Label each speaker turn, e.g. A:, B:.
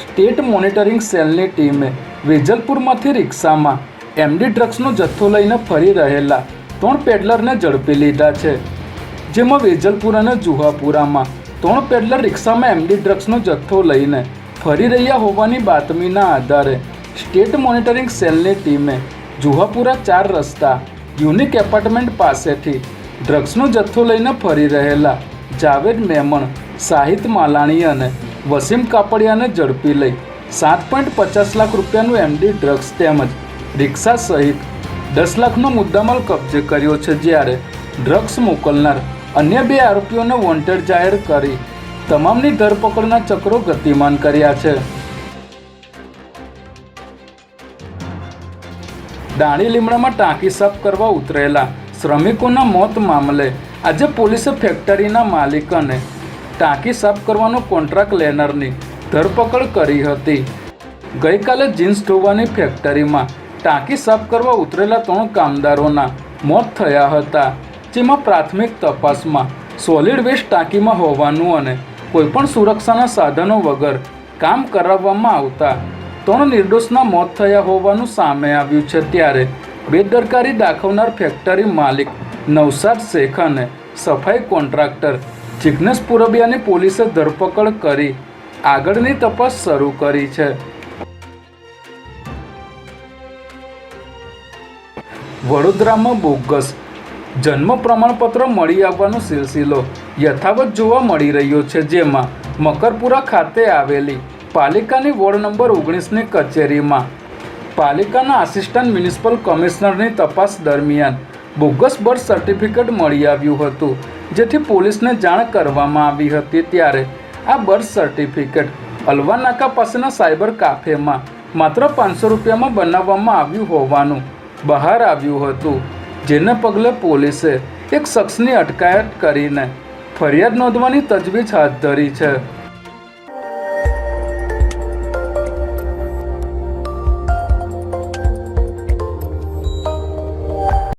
A: State monitoring સેલની ટીમે વેજલપુરમાંથી રિક્ષામાં એમડી ડ્રગ્સનો જથ્થો લઈને ફરી રહેલા ત્રણ પેડલરને ઝડપી લીધા છે. જેમાં વેજલપુર અને જુહાપુરામાં ત્રણ પેડલર રિક્ષામાં એમડી ડ્રગ્સનો જથ્થો લઈને ફરી રહ્યા હોવાની બાતમીના આધારે સ્ટેટ મોનિટરિંગ સેલની ટીમે જુહાપુરા ચાર રસ્તા યુનિક એપાર્ટમેન્ટ પાસેથી ડ્રગ્સનો જથ્થો લઈને ફરી રહેલા જાવેદ મેમણ, સાહિત માલાણી અને વસીમ કાપડિયાને ઝડપી લઈ સાત પોઈન્ટ પચાસ લાખ રૂપિયાનું એમડી ડ્રગ્સ તેમજ રિક્ષા સહિત દસ લાખનો મુદ્દામાલ કબજે કર્યો છે જ્યારે ડ્રગ્સ મોકલનાર અન્ય બે આરોપીઓને વોન્ટેડ જાહેર કરી તમામની ધરપકડના ચક્રો ગતિમાન કર્યા છે. દાણી લીમડામાં ટાંકી સાફ કરવા ઉતરેલા શ્રમિકોના મોત મામલે આજે પોલીસે ફેક્ટરીના માલિક અને ટાંકી સાફ કરવાનો કોન્ટ્રાક્ટ લેનારની ધરપકડ કરી હતી. ગઈકાલે જીન્સ ધોવાની ફેક્ટરીમાં ટાંકી સાફ કરવા ઉતરેલા ત્રણ કામદારોના મોત થયા હતા, જેમાં પ્રાથમિક તપાસમાં સોલિડ વેસ્ટ ટાંકીમાં હોવાનું અને કોઈપણ સુરક્ષાના સાધનો વગર કામ કરાવવામાં આવતા ત્રણ નિર્દોષના મોત થયા હોવાનું સામે આવ્યું છે ત્યારે બેદરકારી દાખવનાર ફેક્ટરી માલિક નવસાદ શેખ અને સફાઈ કોન્ટ્રાક્ટર જિગ્નેશ પુરબિયાની પોલીસે ધરપકડ કરી. આગળની તપાસ શરૂ કરી છે. વડોદરામાં બોગસ. જન્મ પ્રમાણપત્ર મળી આવવાનો સિલસિલો યથાવત જોવા મળી રહ્યો છે, જેમાં મકરપુરા ખાતે આવેલી પાલિકાની વોર્ડ નંબર ઓગણીસની કચેરીમાં પાલિકાના આસિસ્ટન્ટ મ્યુનિસિપલ કમિશનરની તપાસ દરમિયાન બોગસ બર્થ સર્ટિફિકેટ મળી આવ્યું હતું, જેથી પોલીસને જાણ કરવામાં આવી હતી ત્યારે. આ બર્થ સર્ટિફિકેટ અલવાનાકા પાસેના સાયબર કાફેમાં માત્ર પાંચસો રૂપિયામાં બનાવવામાં આવ્યું હોવાનું બહાર આવ્યું હતું, જેને પગલે પોલીસે એક શખ્સની અટકાયત કરીને ફરિયાદ નોંધવાની તજવીજ હાથ ધરી છે.